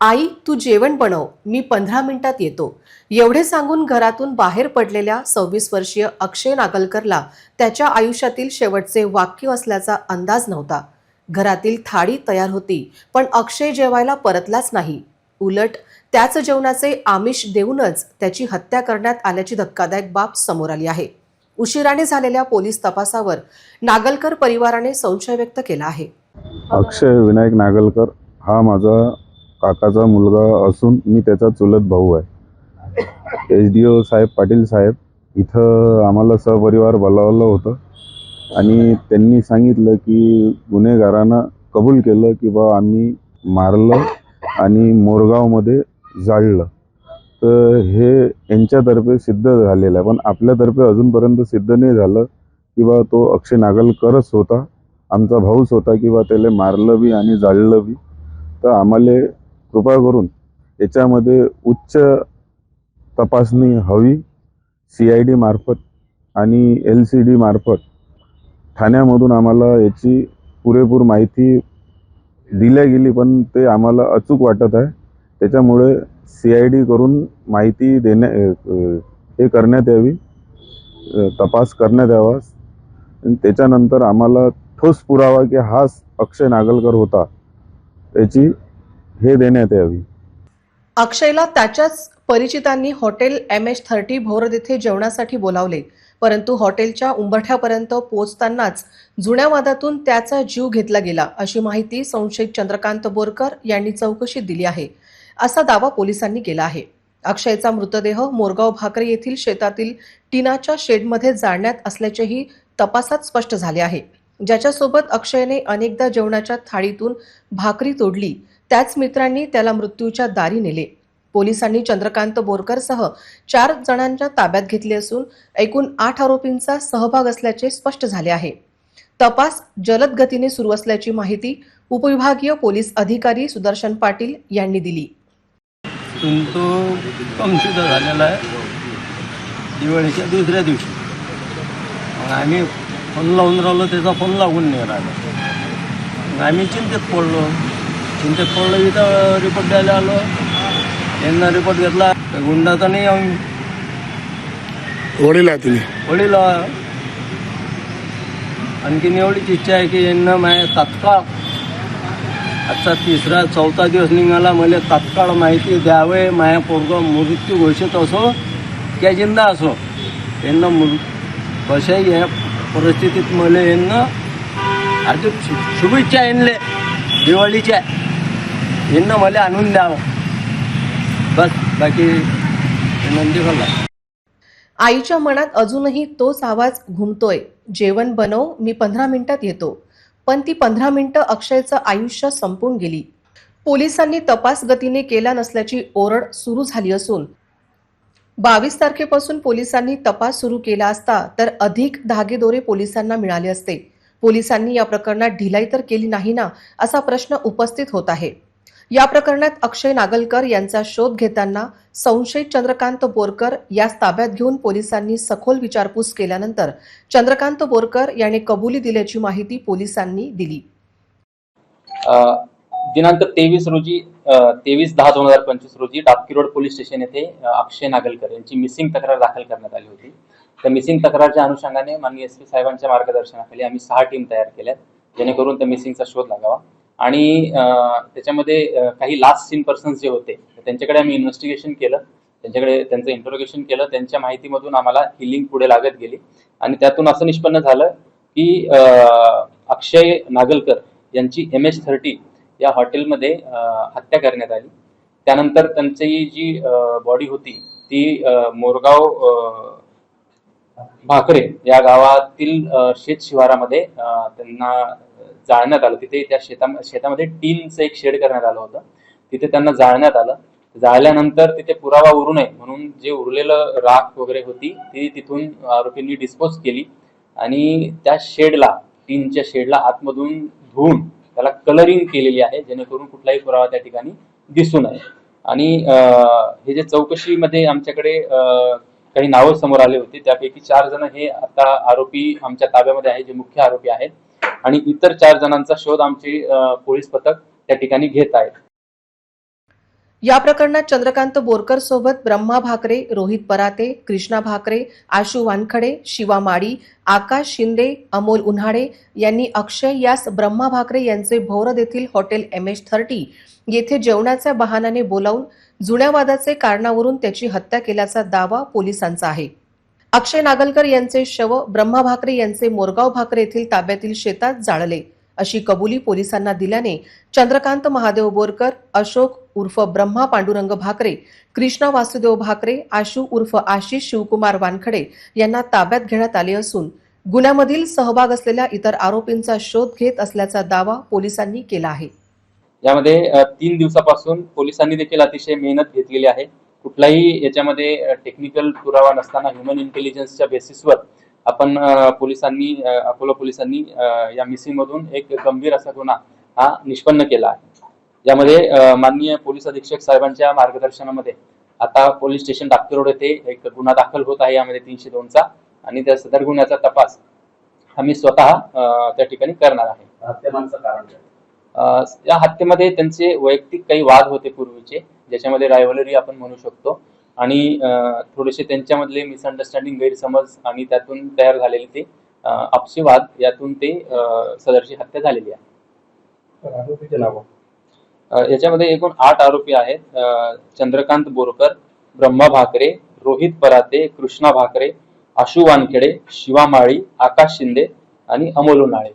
आई तू जेवण बनव मी पंधरा मिनिटात येतो. एवढे सांगून घरातून बाहेर पडलेल्या सव्वीस वर्षीय अक्षय नागलकरला त्याच्या आयुष्यातील शेवटचे वाक्य असल्याचा अंदाज नव्हता. घरातील थाळी तयार होती पण अक्षय जेवायला परतलाच नाही. उलट त्याच जेवणाचे आमिष देऊनच त्याची हत्या करण्यात आल्याची धक्कादायक बाब समोर आली आहे. उशिराने झालेल्या पोलीस तपासावर नागलकर परिवाराने संशय व्यक्त केला आहे. अक्षय विनायक नागलकर हा माझा काकाचा मुलगा असून मी त्याचा चुलत भाऊ आहे. एच डी ओ साहेब पाटील साहेब इथं आम्हाला सहपरिवार बोलावलं होतं. आणि त्यांनी सांगितलं की गुन्हेगारानं कबूल केलं की बा आम्ही मारलं आणि मोरगावमध्ये जाळलं. तर हे यांच्यातर्फे सिद्ध झालेलं आहे. पण आपल्यातर्फे अजूनपर्यंत सिद्ध नाही झालं की बा तो अक्षय नागलकरच होता. आमचा भाऊच होता किंवा त्याला मारलं बी आणि जाळलं बी. तर आम्हाला कृपा करून याच्यामध्ये उच्च तपासणी हवी सी आय डी मार्फत आणि एल सी डी मार्फत. ठाण्यामधून आम्हाला याची पुरेपूर माहिती दिल्या गेली पण ते आम्हाला अचूक वाटत आहे. त्याच्यामुळे सी आय डी करून माहिती देण्या हे करण्यात यावी तपास करण्यात यावा. त्याच्यानंतर आम्हाला ठोस पुरावा की हाच अक्षय नागलकर होता याची हे देण्यात यावी. अक्षयला त्याच्याच परिचितांनी hotel M H thirty Bhorad येथे जेवणासाठी बोलावले. परंतु हॉटेलच्या उंबरठ्यापर्यंत पोहोचतानाच जुन्या वादातून त्याचा जीव घेतला गेला अशी माहिती संशयित चंद्रकांत बोरकर यांनी चौकशीत दिली आहे. असा दावा पोलिसांनी केला आहे. अक्षयचा मृतदेह मोरगाव भाकरे येथील शेतातील टिनाच्या शेडमध्ये जाळण्यात असल्याचेही तपासात स्पष्ट झाले आहे. ज्याच्यासोबत अक्षयने अनेकदा जेवणाच्या थाळीतून भाकरी तोडली त्याच मित्रांनी त्याला मृत्यूच्या दारी नेले. पोलिसांनी चंद्रकांत बोरकरसह चार जणांच्या ताब्यात घेतले असून एकूण आठ आरोपींचा सहभाग असल्याचे स्पष्ट झाले आहे. तपास जलद गतीने सुरू असल्याची माहिती उपविभागीय पोलीस अधिकारी सुदर्शन पाटील यांनी दिली. तो झालेला आहे. दिवाळीच्या दुसऱ्या दिवशी. मग आम्ही फोन लावून राहिलो त्याचा फोन लागून नाही राहिला. आम्ही चिंतेत पडलो. चिंतेत पडलो इथं रिपोर्ट द्यायला आलो. यांना रिपोर्ट घेतला. तर गुंडा तर नाही आम्ही वडील आहे तुम्ही? वडील आणखीन एवढीच इच्छा आहे की यांना माझ्या तात्काळ आजचा तिसरा चौथा दिवस निघाला. मला तात्काळ माहिती द्यावे. माझ्या पोरग मृत्यू घोषित असो किंवा जिंदा असो. यांना मृ कशाही या परिस्थितीत मला यांना हार्दिक शु शुभेच्छा यांले दिवाळीच्या यांना मला आणून द्यावं बस बाकी विनंती करला आईच्या मनात अजूनही तोच आवाज घुमतोय. जेवण बनव मी पंधरा मिनिटात येतो. पण ती पंधरा मिनिटं अक्षयचं आयुष्य संपून गेली. पोलिसांनी तपास गतीने केला नसल्याची ओरड सुरू झाली असून. बावीस तारखेपासून पोलिसांनी तपास सुरू केला असता तर अधिक धागेदोरे पोलिसांना मिळाले असते. पोलिसांनी या प्रकरणात ढिलाई तर केली नाही ना असा प्रश्न उपस्थित होत आहे. या प्रकरणात अक्षय नागलकर यांचा शोध घेताना संशयित चंद्रकांत बोरकर यास ताब्यात घेऊन पोलिसांनी सखोल विचारपूस केल्यानंतर चंद्रकांत बोरकर याने कबुली दिल्याची माहिती पोलिसांनी दिली. दिनांक तेवीस रोजी तेवीस दहा दोन हजार पंचवीस रोजी डाबकी रोड पोलीस स्टेशन येथे अक्षय नागलकर यांची मिसिंग तक्रार दाखल करण्यात आली होती. त्या मिसिंग तक्रारच्या अनुषंगाने माननीय एस पी साहेबांच्या मार्गदर्शनाखाली आम्ही सहा टीम तयार केल्यात जेणेकरून त्या मिसिंगचा शोध लागावा. आणि त्याच्यामध्ये काही लास्ट सीन पर्सन्स जे होते त्यांच्याकडे आम्ही इन्व्हेस्टिगेशन केलं. त्यांच्याकडे त्यांचं इंटरोगेशन केलं. त्यांच्या माहितीमधून आम्हाला ही लिंक पुढे लागत गेली. आणि त्यातून असं निष्पन्न झालं की अक्षय नागलकर यांची एम एच थर्टी या हॉटेलमध्ये हत्या करण्यात आली. त्यानंतर त्यांची जी बॉडी होती ती मोरगाव भाकरे या गावातील शेत शिवारामध्ये त्यांना जाळण्यात आलं. तिथे त्या शेता शेतामध्ये टीनचं एक शेड करण्यात आलं होतं. तिथे त्यांना जाळण्यात आलं. जाळल्यानंतर तिथे पुरावा उरू नये म्हणून जे उरलेलं राख वगैरे होती ती तिथून आरोपींनी डिस्पोज केली आणि त्या शेडला टीनच्या शेडला आतमधून धुवून त्याला कलरिंग केलेली आहे जेणेकरून कुठलाही पुरावा त्या ठिकाणी दिसू नये. आणि अं, हे जे चौकशीमध्ये आमच्याकडे अं, काही नावं समोर आले होते त्यापैकी चार जण हे आता आरोपी आमच्या ताब्यामध्ये आहे जे मुख्य आरोपी आहेत. आणि इतर चार जणांचा शोध आमचे पोलीस पथक त्या ठिकाणी घेत आहेत या प्रकरणात चंद्रकांत बोरकर सोबत ब्रह्मा भाकरे रोहित पराते कृष्णा भाकरे आशू वानखडे शिवा माडी आकाश शिंदे अमोल उन्हाळे यांनी अक्षय यास ब्रह्मा भाकरे यांचे भोरद येथील हॉटेल एम एच थर्टी येथे जेवणाच्या बहाण्याने बोलावून जुन्या वादाचे कारणावरून त्याची हत्या केल्याचा दावा पोलिसांचा आहे. अक्षय नागलकर यांचे शव ब्रह्मा भाकरे यांचे मोरगाव भाकरे येथील ताब्यातील शेतात जाळले. अशी कबुली पोलिसांना दिल्याने चंद्रकांत महादेव बोरकर अशोक उर्फ ब्रह्मा पांडुरंग भाकरे कृष्णा वासुदेव भाकरे आशू उर्फ आशिष शिवकुमार वानखडे यांना ताब्यात घेण्यात आले असून गुन्ह्यामधील सहभाग असलेल्या इतर आरोपींचा शोध घेत असल्याचा दावा पोलिसांनी केला आहे. यामध्ये तीन दिवसापासून पोलिसांनी देखील अतिशय मेहनत घेतलेली आहे. कुठलाही याच्यामध्ये टेक्निकल पुरावा नसताना ह्युमन इंटेलिजन्सच्या बेसिसवर आपण पोलिसांनी अकोला पोलिसांनी या मिसिंग मधून एक गंभीर असा गुन्हा हा निष्पन्न केला आहे. यामध्ये माननीय पोलीस अधीक्षक साहेबांच्या मार्गदर्शनामध्ये आता पोलीस स्टेशन डाक्टर रोड येथे एक गुन्हा दाखल होत आहे. यामध्ये तीनशे दोनचा आणि त्या सदर गुन्ह्याचा तपास आम्ही स्वतः त्या ठिकाणी करणार आहे. या हत्येमध्ये त्यांचे वैयक्तिक काही वाद होते पूर्वीचे ज्याच्यामध्ये रायव्हलरी आपण म्हणू शकतो. आणि थोडेसे त्यांच्यामधले मिसअंडरस्टँडिंग गैरसमज आणि त्यातून तयार झालेले ते आपसी वाद यातून ते सदरची हत्या झालेली आहे. याच्यामध्ये एकूण आठ आरोपी आहेत. चंद्रकांत बोरकर ब्रह्मा भाकरे रोहित पराते कृष्णा भाकरे आशू वानखेडे शिवा माळी आकाश शिंदे आणि अमोल उन्हाळे.